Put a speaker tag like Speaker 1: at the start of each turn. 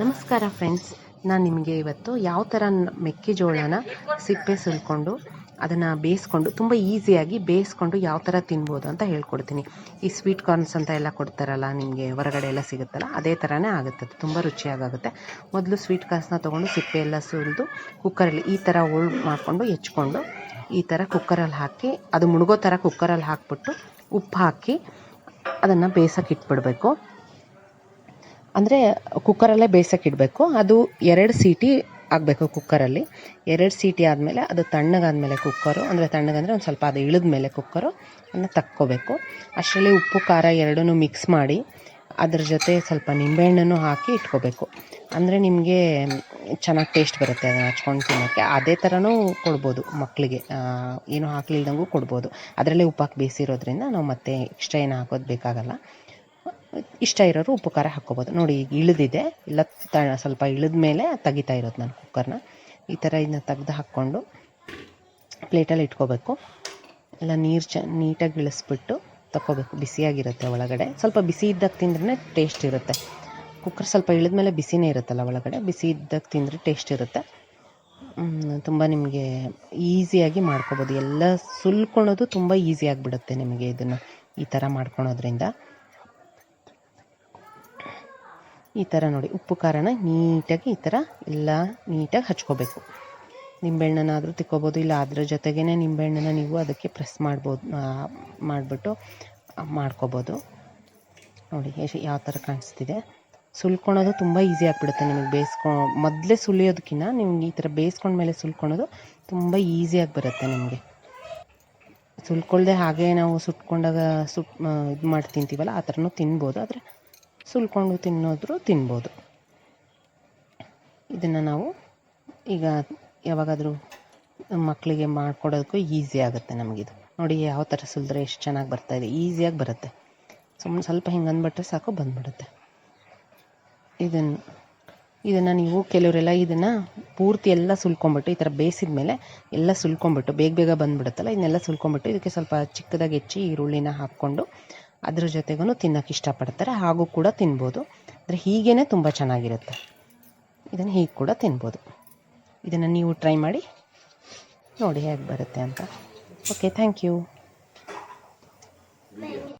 Speaker 1: ನಮಸ್ಕಾರ ಫ್ರೆಂಡ್ಸ್ ನಾನು ನಿಮಗೆ ಇವತ್ತು ಯಾವ ಥರ ಮೆಕ್ಕೆಜೋಳನ ಸಿಪ್ಪೆ ಸುಲ್ಕೊಂಡು ಅದನ್ನು ಬೇಯಿಸ್ಕೊಂಡು ತುಂಬ ಈಸಿಯಾಗಿ ಬೇಯಿಸ್ಕೊಂಡು ಯಾವ ಥರ ತಿನ್ಬೋದು ಅಂತ ಹೇಳ್ಕೊಡ್ತೀನಿ. ಈ ಸ್ವೀಟ್ ಕಾರ್ನ್ಸ್ ಅಂತ ಎಲ್ಲ ಕೊಡ್ತಾರಲ್ಲ ನಿಮಗೆ ಹೊರಗಡೆ ಎಲ್ಲ ಸಿಗುತ್ತಲ್ಲ, ಅದೇ ಥರನೇ ಆಗುತ್ತೆ. ಅದು ತುಂಬ ರುಚಿಯಾಗುತ್ತೆ ಮೊದಲು ಸ್ವೀಟ್ ಕಾರ್ನ್ಸ್ನ ತೊಗೊಂಡು ಸಿಪ್ಪೆ ಎಲ್ಲ ಸುಲಿದು ಕುಕ್ಕರಲ್ಲಿ ಈ ಥರ ಹೋಳ್ ಮಾಡಿಕೊಂಡು ಹೆಚ್ಕೊಂಡು ಈ ಥರ ಕುಕ್ಕರಲ್ಲಿ ಹಾಕಿ, ಅದು ಮುಳುಗೋ ಥರ ಕುಕ್ಕರಲ್ಲಿ ಹಾಕ್ಬಿಟ್ಟು ಉಪ್ಪು ಹಾಕಿ ಅದನ್ನು ಬೇಯಿಸೋಕೆ ಇಟ್ಬಿಡಬೇಕು. ಅಂದರೆ ಕುಕ್ಕರಲ್ಲೇ ಬೇಯಿಸೋಕೆ ಇಡಬೇಕು. ಅದು ಎರಡು ಸೀಟಿ ಆಗಬೇಕು ಕುಕ್ಕರಲ್ಲಿ ಎರಡು ಸೀಟಿ ಆದಮೇಲೆ ಅದು ತಣ್ಣಗಾದ್ಮೇಲೆ ಕುಕ್ಕರು ಅಂದರೆ ತಣ್ಣಗಂದರೆ ಒಂದು ಸ್ವಲ್ಪ ಅದು ಇಳಿದ ಮೇಲೆ ಕುಕ್ಕರು ಅದನ್ನು ತಕ್ಕೋಬೇಕು. ಅಷ್ಟರಲ್ಲಿ ಉಪ್ಪು, ಖಾರ ಎರಡನ್ನೂ ಮಿಕ್ಸ್ ಮಾಡಿ ಅದ್ರ ಜೊತೆ ಸ್ವಲ್ಪ ನಿಂಬೆಹಣ್ಣನ್ನು ಹಾಕಿ ಇಟ್ಕೋಬೇಕು. ಅಂದರೆ ನಿಮಗೆ ಚೆನ್ನಾಗಿ ಟೇಸ್ಟ್ ಬರುತ್ತೆ ಅದನ್ನು ಹಚ್ಕೊಂಡು ತಿನ್ನೋಕ್ಕೆ ಅದೇ ಥರನೂ ಕೊಡ್ಬೋದು ಮಕ್ಕಳಿಗೆ ಏನು ಹಾಕ್ಲಿಲ್ದಂಗೂ ಕೊಡ್ಬೋದು. ಅದರಲ್ಲೇ ಉಪ್ಪು ಹಾಕಿ ಬೇಯಿಸಿರೋದ್ರಿಂದ ನಾವು ಮತ್ತೆ ಎಕ್ಸ್ಟ್ರಾ ಏನು ಹಾಕೋದು ಬೇಕಾಗಲ್ಲ. ಇಷ್ಟ ಇರೋರು ಉಪ್ಪು ಖಾರ ಹಾಕ್ಕೋಬೋದು. ನೋಡಿ, ಈಗ ಇಳಿದಿದೆ. ಇಲ್ಲ, ತ, ಸ್ವಲ್ಪ ಇಳಿದ ಮೇಲೆ ತೆಗಿತಾ ಇರೋದು ನಾನು ಕುಕ್ಕರ್ನ ಈ ಥರ ಇದನ್ನ ತೆಗ್ದು ಹಾಕ್ಕೊಂಡು ಪ್ಲೇಟಲ್ಲಿ ಇಟ್ಕೋಬೇಕು. ಎಲ್ಲ ನೀರು ಚ, ನೀಟಾಗಿ ಇಳಿಸ್ಬಿಟ್ಟು ತಗೋಬೇಕು ಬಿಸಿಯಾಗಿರುತ್ತೆ ಒಳಗಡೆ. ಸ್ವಲ್ಪ ಬಿಸಿ ಇದ್ದಾಗ ತಿಂದ್ರೇ ಟೇಸ್ಟ್ ಇರುತ್ತೆ. ಕುಕ್ಕರ್ ಸ್ವಲ್ಪ ಇಳಿದ ಮೇಲೆ ಬಿಸಿನೇ ಇರುತ್ತಲ್ಲ ಒಳಗಡೆ. ಬಿಸಿ ಇದ್ದಾಗ ತಿಂದರೆ ಟೇಸ್ಟ್ ಇರುತ್ತೆ. ತುಂಬ ನಿಮಗೆ ಈಸಿಯಾಗಿ ಮಾಡ್ಕೋಬೋದು. ಎಲ್ಲ ಸುಲ್ಕೊಳೋದು ತುಂಬ ಈಸಿ ಆಗಿಬಿಡುತ್ತೆ ನಿಮಗೆ ಇದನ್ನು, ಈ ಥರ ಮಾಡ್ಕೊಳೋದ್ರಿಂದ. ಈ ಥರ ನೋಡಿ. ಉಪ್ಪು, ಖಾರನ ನೀಟಾಗಿ ಈ ಥರ ಎಲ್ಲ ನೀಟಾಗಿ ಹಚ್ಕೋಬೇಕು. ನಿಂಬೆಹಣ್ಣನಾದರೂ ತಿಕ್ಕೋಬೋದು. ಇಲ್ಲ, ಅದ್ರ ಜೊತೆಗೇ ನಿಂಬೆಹಣ್ಣನ್ನ ನೀವು ಅದಕ್ಕೆ ಪ್ರೆಸ್ ಮಾಡ್ಬೋದು ಮಾಡಿಬಿಟ್ಟು ಮಾಡ್ಕೋಬೋದು. ನೋಡಿ ಎಷ್ಟು ಯಾವ ಥರ ಕಾಣಿಸ್ತಿದೆ. ಸುಲ್ಕೊಳೋದು ತುಂಬ ಈಸಿ ಆಗಿಬಿಡುತ್ತೆ ನಿಮಗೆ ಬೇಯಿಸ್ಕೊ, ಮೊದಲೇ ಸುಲಿಯೋದಕ್ಕಿಂತ ನಿಮ್ಗೆ ಈ ಥರ ಬೇಯಿಸ್ಕೊಂಡ್ಮೇಲೆ ಸುಲ್ಕೊಳೋದು ತುಂಬ ಈಸಿಯಾಗಿ ಬರುತ್ತೆ ನಿಮಗೆ. ಸುಲ್ಕೊಳ್ದೆ ಹಾಗೆ ನಾವು ಸುಟ್ಕೊಂಡಾಗ ಸುಟ್ ಇದು ಮಾಡಿ ತಿಂತೀವಲ್ಲ ಆ ಥರನೂ ತಿನ್ಬೋದು. ಆದರೆ ಸುಲ್ಕೊಂಡು ತಿನ್ನೋದ್ರು ತಿನ್ಬೋದು. ಇದನ್ನು ನಾವು ಈಗ ಯಾವಾಗಾದರೂ ಮಕ್ಕಳಿಗೆ ಮಾಡಿಕೊಡೋದಕ್ಕೂ ಈಸಿ ಆಗುತ್ತೆ ನಮಗಿದು. ನೋಡಿ ಯಾವ ಥರ ಸುಲಿದ್ರೆ ಎಷ್ಟು ಚೆನ್ನಾಗಿ ಬರ್ತಾಯಿದೆ ಈಸಿಯಾಗಿ ಬರುತ್ತೆ. ಸುಮ್ಮನೆ ಸ್ವಲ್ಪ ಹಿಂಗೆ ಅಂದ್ಬಿಟ್ರೆ ಸಾಕು, ಬಂದ್ಬಿಡುತ್ತೆ. ಇದನ್ನು ಇದನ್ನು ನೀವು ಕೆಲವರೆಲ್ಲ ಇದನ್ನು ಪೂರ್ತಿ ಎಲ್ಲ ಸುಲ್ಕೊಂಬಿಟ್ಟು, ಈ ಥರ ಬೇಯಿಸಿದ ಮೇಲೆ ಎಲ್ಲ ಸುಲ್ಕೊಂಬಿಟ್ಟು, ಬೇಗ ಬೇಗ ಬಂದ್ಬಿಡುತ್ತಲ್ಲ, ಇದನ್ನೆಲ್ಲ ಸುಲ್ಕೊಂಬಿಟ್ಟು, ಇದಕ್ಕೆ ಸ್ವಲ್ಪ ಚಿಕ್ಕದಾಗಿ ಹೆಚ್ಚಿ ಈರುಳ್ಳಿನ ಹಾಕ್ಕೊಂಡು ಅದ್ರ ಜೊತೆಗೂ ತಿನ್ನೋಕೆ ಇಷ್ಟಪಡ್ತಾರೆ. ಹಾಗೂ ಕೂಡ ತಿನ್ಬೋದು. ಅಂದರೆ ಹೀಗೇ ತುಂಬ ಚೆನ್ನಾಗಿರುತ್ತೆ. ಇದನ್ನು ಹೀಗೆ ಕೂಡ ತಿನ್ಬೋದು. ಇದನ್ನು ನೀವು ಟ್ರೈ ಮಾಡಿ ನೋಡಿ ಹೇಗೆ ಬರುತ್ತೆ ಅಂತ. Okay thank you